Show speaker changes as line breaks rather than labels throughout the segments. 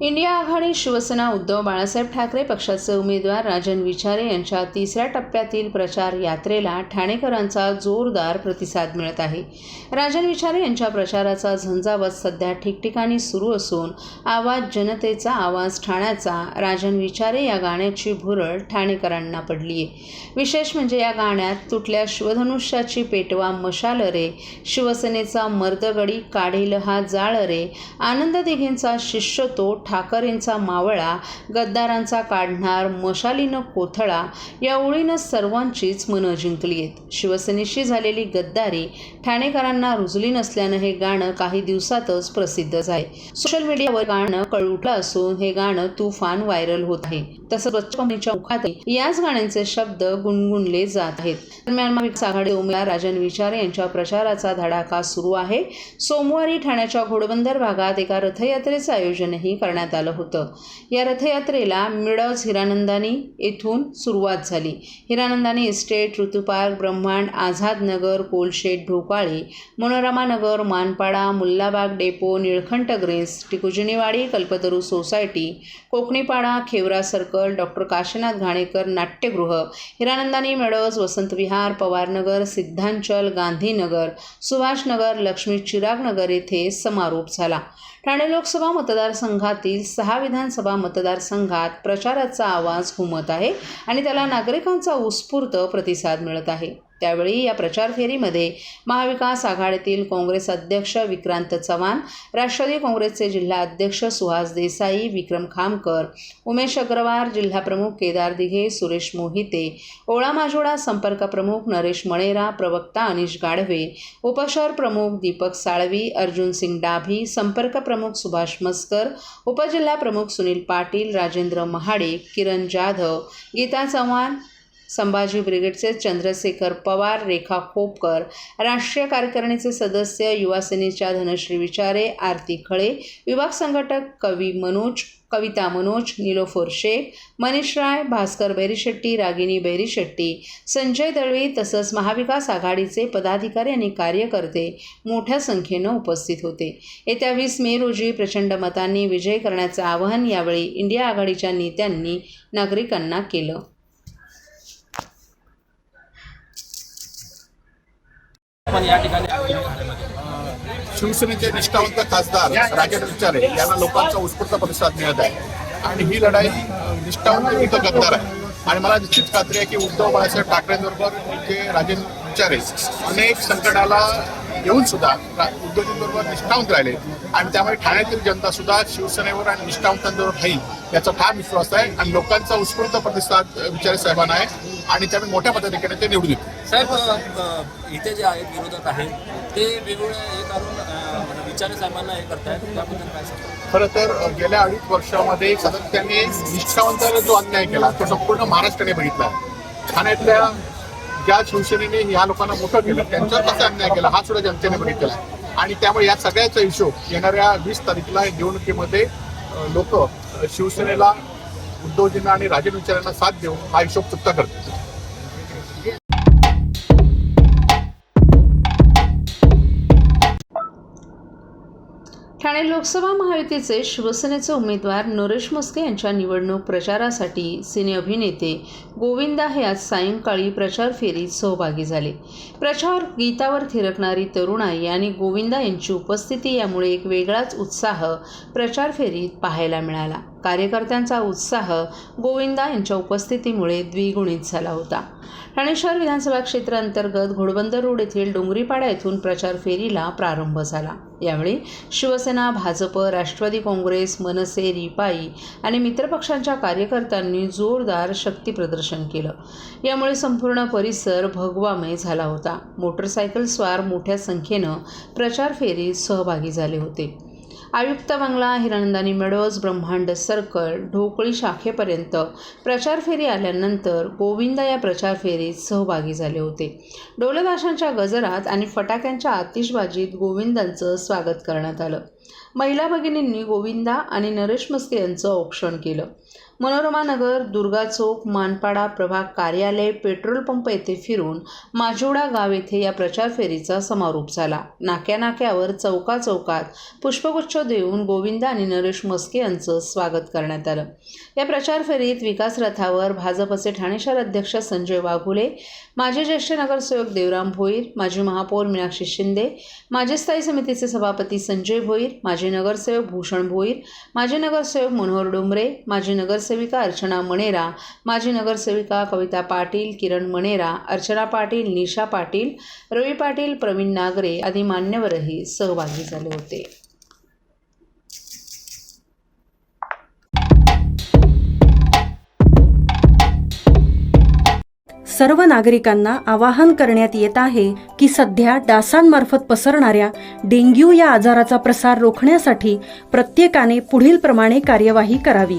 India आघाडी शिवसेना उद्धव बाळासाहेब ठाकरे पक्षाचे उमेदवार राजन विचारे यांच्या तिसऱ्या टप्प्यातील प्रचार यात्रेला ठाणेकरांचा जोरदार प्रतिसाद मिळत आहे. राजन विचारे यांच्या प्रचाराचा झंझावत सध्या ठिकठिकाणी सुरू असून आवाज जनतेचा आवाज ठाण्याचा राजन विचारे या गाण्याची भुरळ ठाणेकरांना पडली आहे विशेष म्हणजे या गाण्यात तुटल्या शिवधनुष्याची पेटवा मशाल रे शिवसेनेचा मर्दगडी काढील हा जाळ रे आनंद दिघेंचा शिष्य तो ठाकरेंचा मावळा गद्दारांचा काढणार मशालीनं कोथळा या ओळीनं सर्वांचीच मनं जिंकली आहेत. शिवसेनेशी झालेली गद्दारी ठाणेकरांना रुजली नसल्यानं हे गाणं काही दिवसातच प्रसिद्ध झाले सोशल मीडियावर गाणं कळुटलं असून हे गाणं तुफान व्हायरल होत आहे. तसंच बच्चू कंपनीच्या मुखातही याच गाण्यांचे शब्द गुणगुणले जात आहेत. दरम्यान महाविकास आघाडी उमेदवार राजन विचारे यांच्या प्रचाराचा धडाका सुरू आहे. सोमवारी ठाण्याच्या घोडबंदर भागात एका रथयात्रेचं आयोजनही करण्यात आलं होतं. या रथयात्रेला मिडज हिरानंदानी येथून सुरुवात झाली. Hiranandani estate Rutupark Brahmand Azad Nagar Kolshet Dhokali Manorama Nagar Manpada Mullabagh depot Nilkanth grace Tikujiniwadi Kalpataru society Kokanipada Khevra circle doctor Kashinath Ghanekar नाट्यगृह हिरानंदानी मिडॉज वसंत विहार पवारनगर सिद्धांचल गांधीनगर सुभाषनगर लक्ष्मी चिरागनगर येथे समारोप झाला. ठाणे लोकसभा मतदारसंघातील सहा विधानसभा मतदारसंघात प्रचाराचा आवाज घुमत आहे आणि त्याला नागरिकांचा उत्स्फूर्त प्रतिसाद मिळत आहे. त्यावेळी या प्रचार फेरीमध्ये महाविकास आघाडीतील काँग्रेस अध्यक्ष विक्रांत चव्हाण राष्ट्रवादी काँग्रेसचे जिल्हा अध्यक्ष सुहास देसाई विक्रम खामकर उमेश अग्रवाल जिल्हाप्रमुख केदार दिघे सुरेश मोहिते ओळा माजोडा संपर्क प्रमुख नरेश मणेरा प्रवक्ता अनिश गाढवे उपशहर प्रमुख दीपक साळवी अर्जुन सिंग डाभी संपर्क प्रमुख सुभाष मस्कर उपजिल्हा प्रमुख सुनील पाटील राजेंद्र महाडे किरण जाधव गीता चव्हाण संभाजी ब्रिगेडचे चंद्रशेखर पवार रेखा खोपकर राष्ट्रीय कार्यकारिणीचे सदस्य युवासेनेच्या धनश्री विचारे आरती खळे विभाग संघटक कवी मनोज कविता मनोज निलोफोर शेख मनीष राय भास्कर बैरीशेट्टी रागिनी बैरीशेट्टी संजय दळवी तसंच महाविकास आघाडीचे पदाधिकारी आणि कार्यकर्ते मोठ्या संख्येनं उपस्थित होते. येत्या वीस मे रोजी प्रचंड मतांनी विजय करण्याचं आवाहन यावेळी इंडिया आघाडीच्या नेत्यांनी नागरिकांना केलं.
पण या ठिकाणी
शिवसेनेचे निष्ठावंत खासदार राजेंद्र विचारे यांना लोकांचा उत्स्फूर्त प्रतिसाद मिळत आहे. आणि ही लढाई निष्ठावंत युद्ध गद्दार आहे. आणि मला निश्चित खात्री आहे की उद्धव बाळासाहेब ठाकरेंबरोबर जे राजेंद्र विचारे अनेक संकटाला येऊन सुद्धा रा- निष्ठावंत राहिले. आणि त्यामुळे ठाण्यातील जनता सुद्धा शिवसेनेवर आणि निष्ठावंतांवर राहील याचा ठाम विश्वास आहे. आणि लोकांचा उत्स्फूर्त प्रतिसाद विचारे साहेबांना आहे. आणि त्यामुळे मोठ्या पद्धतीने ते निवडून येतील.
साहेब इथे जे आहेत विरोधक आहेत ते वेगवेगळे हे करून म्हणजे विचारे साहेबांना हे करतायत. त्याबद्दल काय सांगता?
खरं तर गेल्या अडीच वर्षामध्ये सातत्याने निष्ठावंताला जो अन्याय केला तो संपूर्ण महाराष्ट्राने बघितला. ठाण्यातल्या ज्या शिवसेनेने ह्या लोकांना मोठं केलं त्यांच्यावर कसा अन्याय केला हा सुद्धा जनतेने बघितलेला आहे. आणि त्यामुळे या सगळ्याचा हिशोब येणाऱ्या वीस तारखेला निवडणुकीमध्ये लोक शिवसेनेला उद्धवजींना आणि राजन विचारांना साथ देऊन हा हिशोब चुकता करतील.
ठाणे लोकसभा महायुतीचे शिवसेनेचे उमेदवार नरेश मस्के यांच्या निवडणूक प्रचारासाठी सिने अभिनेते गोविंदा हे आज सायंकाळी प्रचार फेरीत सहभागी झाले. प्रचार गीतावर थिरकणारी तरुणाई आणि गोविंदा यांची उपस्थिती यामुळे एक वेगळाच उत्साह प्रचार फेरीत पाहायला मिळाला. कार्यकर्त्यांचा उत्साह गोविंदा यांच्या उपस्थितीमुळे द्विगुणित झाला होता. ठाणे शहर विधानसभा क्षेत्रांतर्गत घोडबंदर रोड येथील डोंगरीपाडा येथून प्रचार फेरीला प्रारंभ झाला. यावेळी शिवसेना भाजप राष्ट्रवादी काँग्रेस मनसे रिपाई आणि मित्रपक्षांच्या कार्यकर्त्यांनी जोरदार शक्तीप्रदर्शन केलं. यामुळे संपूर्ण परिसर भगवामय झाला होता. मोटरसायकल स्वार मोठ्या संख्येनं प्रचार फेरीत सहभागी झाले होते. आयुक्त बंगला हिरानंदानी मेडोज ब्रह्मांड सर्कल ढोकळी शाखेपर्यंत प्रचार फेरी आल्यानंतर गोविंदा या प्रचार फेरीत सहभागी झाले होते. डोलदाशांच्या गजरात आणि फटाक्यांच्या आतिषबाजीत गोविंदांचं स्वागत करण्यात आलं. महिला भगिनींनी गोविंदा आणि नरेश मस्के यांचं औक्षण केलं. मनोरमा नगर दुर्गा चौक मानपाडा प्रभाग कार्यालय पेट्रोल पंप येथे फिरून माजिवडा गाव येथे या प्रचार फेरीचा समारोप झाला. नाक्या नाक्यावर चौका चौकात पुष्पगुच्छ देऊन गोविंद आणि नरेश मस्के यांचं स्वागत करण्यात आलं. या प्रचार फेरीत विकास रथावर भाजपचे ठाणे शहर अध्यक्ष संजय वाघुले माजी ज्येष्ठ नगरसेवक देवराम भोईर माजी महापौर मीनाक्षी शिंदे माजी स्थायी समितीचे सभापती संजय भोईर माजी नगरसेवक भूषण भोईर माजी नगरसेवक मनोहर डोंबरे माजी नगरसेविका अर्चना मणेरा माजी नगरसेविका कविता पाटील किरण मणेरा अर्चना पाटील निशा पाटील रवी पाटील प्रवीण नागरे आदी मान्यवरही सहभागी झाले होते.
सर्व नागरिकांना आवाहन करण्यात येत आहे की सध्या डासांमार्फत पसरणाऱ्या डेंग्यू या आजाराचा प्रसार रोखण्यासाठी प्रत्येकाने पुढील प्रमाणे कार्यवाही करावी.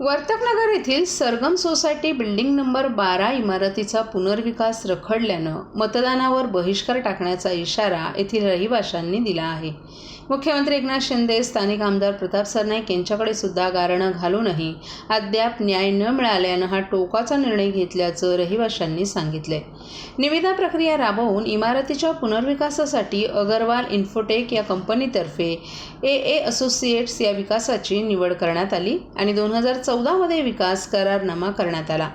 वर्तकनगर येथील सरगम सोसायटी बिल्डिंग नंबर बारा इमारतीचा पुनर्विकास रखडल्यानं मतदानावर बहिष्कार टाकण्याचा इशारा येथील रहिवाशांनी दिला आहे. मुख्यमंत्री एकनाथ शिंदे स्थानिक आमदार प्रताप सरनाईक यांच्याकडे सुद्धा गारणं घालूनही अद्याप न्याय न मिळाल्यानं हा टोकाचा निर्णय घेतल्याचं रहिवाशांनी सांगितले निविदा प्रक्रिया राबवून इमारतीच्या पुनर्विकासासाठी अगरवाल इन्फोटेक या कंपनीतर्फे ए ए असोसिएट्स या विकासाची निवड करण्यात आली आणि दोन हजार चौदामध्ये विकास करारनामा करण्यात आला.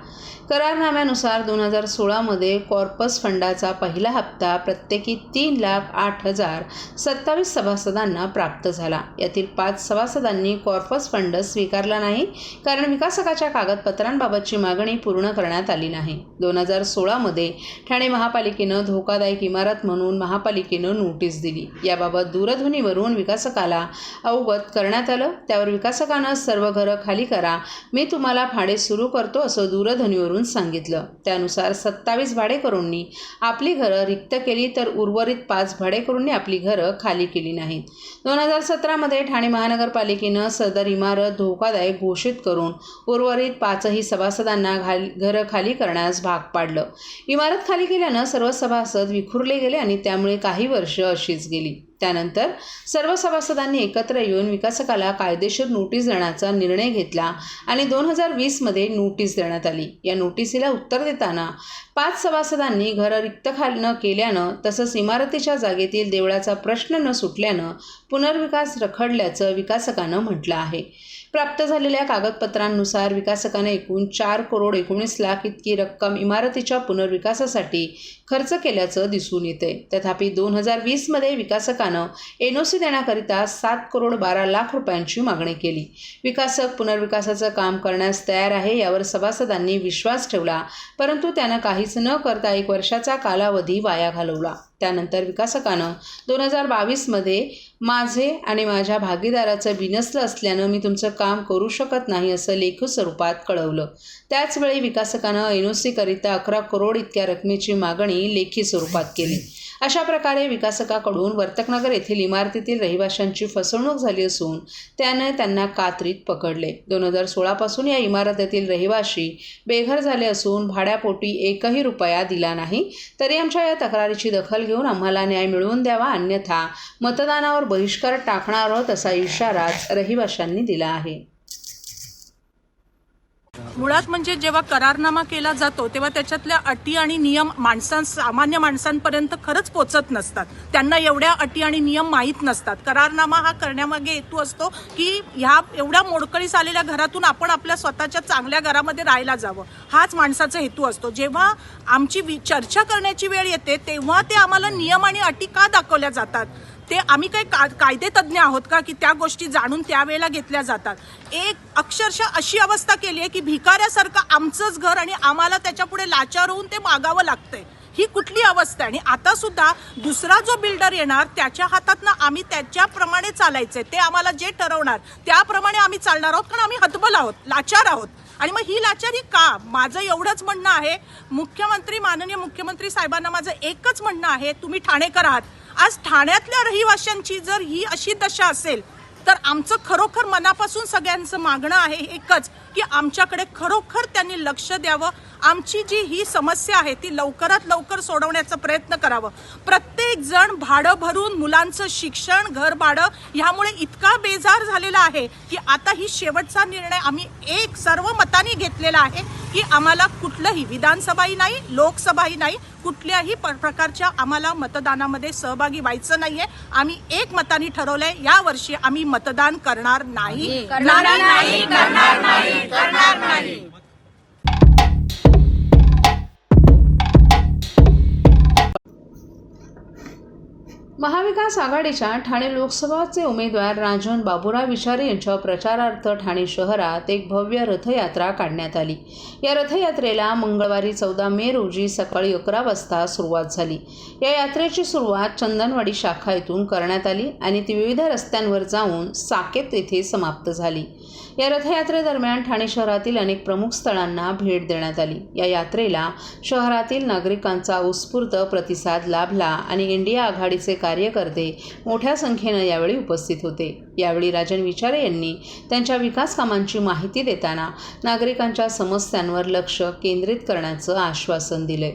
करारनाम्यानुसार दोन हजार सोळामध्ये कॉर्पस फंडाचा पहिला हप्ता प्रत्येकी तीन लाख आठ हजार सत्तावीस सभासदांना प्राप्त झाला. यातील पाच सभासदांनी कॉर्पस फंड स्वीकारला नाही कारण विकासकाच्या कागदपत्रांबाबतची मागणी पूर्ण करण्यात आली नाही. दोन हजार सोळामध्ये ठाणे महापालिकेनं धोकादायक इमारत म्हणून महापालिकेनं नोटीस दिली. याबाबत दूरध्वनीवरून विकासकाला अवगत करण्यात आलं. त्यावर विकासकानं सर्व घरं खाली करा मी तुम्हाला भाडे सुरू करतो असं दूरध्वनीवरून सांगितलं. त्यानुसार सत्तावीस भाडेकरूंनी आपली घरं रिक्त केली तर उर्वरित पाच भाडेकरूंनी आपली घरं खाली केली नाहीत. दोन हजार सतरामध्ये ठाणे महानगरपालिकेनं सदर इमारत धोकादायक घोषित करून उर्वरित पाचही सभासदांना घाल घरं खाली करण्यास भाग पाडलं. इमारत खाली केल्यानं सर्व सभासद विखुरले गेले आणि त्यामुळे काही वर्ष अशीच गेली. त्यानंतर सर्व सभासदांनी एकत्र येऊन विकासकाला कायदेशीर नोटीस देण्याचा निर्णय घेतला आणि दोन हजार वीसमध्ये नोटीस देण्यात आली. या नोटीसीला उत्तर देताना पाच सभासदांनी घरं रिक्त खाल न केल्यानं तसंच इमारतीच्या जागेतील देवळाचा प्रश्न न सुटल्यानं पुनर्विकास रखडल्याचं विकासकानं म्हटलं आहे. प्राप्त झालेल्या कागदपत्रांनुसार विकासकाने एकूण चार करोड एकोणीस लाख इतकी रक्कम इमारतीच्या पुनर्विकासासाठी खर्च केल्याचं दिसून येते तथापि दोन हजार वीसमध्ये विकासकानं एन ओ सी देण्याकरिता सात करोड बारा लाख रुपयांची मागणी केली. विकासक पुनर्विकासाचं काम करण्यास तयार आहे यावर सभासदांनी विश्वास ठेवला परंतु त्यानं काहीच न करता एक वर्षाचा कालावधी वाया घालवला. त्यानंतर विकासकानं दोन हजार बावीसमध्ये माझे आणि माझ्या भागीदाराचं बिनसलं असल्यानं मी तुमचं काम करू शकत नाही असं लेखी स्वरूपात कळवलं. त्याचवेळी विकासकानं एन ओ सीकरिता अकरा करोड इतक्या रकमेची मागणी लेखी स्वरूपात केली. अशा प्रकारे विकासकाकडून वर्तकनगर येथील इमारतीतील रहिवाशांची फसवणूक झाली असून त्याने त्यांना कात्रीत पकडले. दोन हजार सोळापासून या इमारतीतील रहिवाशी बेघर झाले असून भाड्यापोटी एकही रुपया दिला नाही. तरी आमच्या या तक्रारीची दखल घेऊन आम्हाला न्याय मिळवून द्यावा अन्यथा मतदानावर बहिष्कार टाकणार आहोत असा इशाराच रहिवाशांनी दिला आहे.
मुळात म्हणजे जेव्हा करारनामा केला जातो तेव्हा त्याच्यातल्या अटी आणि नियम माणसां सामान्य माणसांपर्यंत खरंच पोचत नसतात. त्यांना एवढ्या अटी आणि नियम माहीत नसतात. करारनामा हा करण्यामागे हेतू असतो की ह्या एवढ्या मोडकळीस आलेल्या घरातून आपण आपल्या स्वतःच्या चांगल्या घरामध्ये राहायला जावं. हाच माणसाचा हेतू असतो. जेव्हा आमची वि- चर्चा करण्याची वेळ येते तेव्हा ते आम्हाला नियम आणि अटी का दाखवल्या जातात? ते आम्ही काही का कायदे तज्ज्ञ आहोत का की त्या गोष्टी जाणून त्यावेळेला घेतल्या जातात. एक अक्षरशः अशी अवस्था केली आहे की भिकाऱ्यासारखं आमचंच घर आणि आम्हाला त्याच्यापुढे लाचार होऊन ते मागावं लागतंय. ही कुठली अवस्था आहे? आणि आता सुद्धा दुसरा जो बिल्डर येणार त्याच्या हातातनं आम्ही त्याच्याप्रमाणे चालायचंय. ते आम्हाला जे ठरवणार त्याप्रमाणे आम्ही चालणार आहोत. कारण आम्ही हतबल आहोत लाचार आहोत. आणि मग ही लाचारी का? माझं एवढंच म्हणणं आहे. मुख्यमंत्री माननीय मुख्यमंत्री साहेबांना माझं एकच म्हणणं आहे तुम्ही ठाणेकर आहात. आज ठाण्यातल्या रहिवाशांची जर ही अशी दशा असेल तर आमचं खरोखर मनापासून सगळ्यांचं मागणं आहे एकच की आमच्याकडे खरोखर त्यांनी लक्ष द्यावं. आमची जी ही समस्या आहे ती लवकरात लवकर सोडवण्याचा प्रयत्न करावं. प्रत्येक प्रत्येक जण भाडं भरून मुलांचं शिक्षण घर भाडं ह्यामुळे इतका बेजार झालेला आहे की आता ही शेवटचा निर्णय आम्ही एक सर्व मताने घेतलेला आहे की आम्हाला कुठलंही विधानसभाही नाही लोकसभाही नाही कुठल्याही प्रकारच्या आम्हाला मतदानामध्ये सहभागी व्हायचं नाहीये. आम्ही एक मताने ठरवलंय या वर्षी आम्ही मतदान करणार नाही. करणार नाही करणार नाही करणार नाही.
महाविकास आघाडीच्या ठाणे लोकसभाचे उमेदवार राजन बाबुराव विचारे यांच्या प्रचारार्थ ठाणे शहरात एक भव्य रथयात्रा काढण्यात आली. या रथयात्रेला मंगळवारी चौदा मे रोजी सकाळी अकरा वाजता सुरुवात झाली. या यात्रेची सुरुवात चंदनवाडी शाखा येथून करण्यात आली आणि ती विविध रस्त्यांवर जाऊन साकेत येथे समाप्त झाली. या रथयात्रेदरम्यान ठाणे शहरातील अनेक प्रमुख स्थळांना भेट देण्यात आली. या यात्रेला शहरातील नागरिकांचा उत्स्फूर्त प्रतिसाद लाभला आणि इंडिया आघाडीचे कार्यकर्ते मोठ्या संख्येनं यावेळी उपस्थित होते. यावेळी राजन विचारे यांनी त्यांच्या विकास कामांची माहिती देताना नागरिकांच्या समस्यांवर लक्ष केंद्रित करण्याचं आश्वासन दिले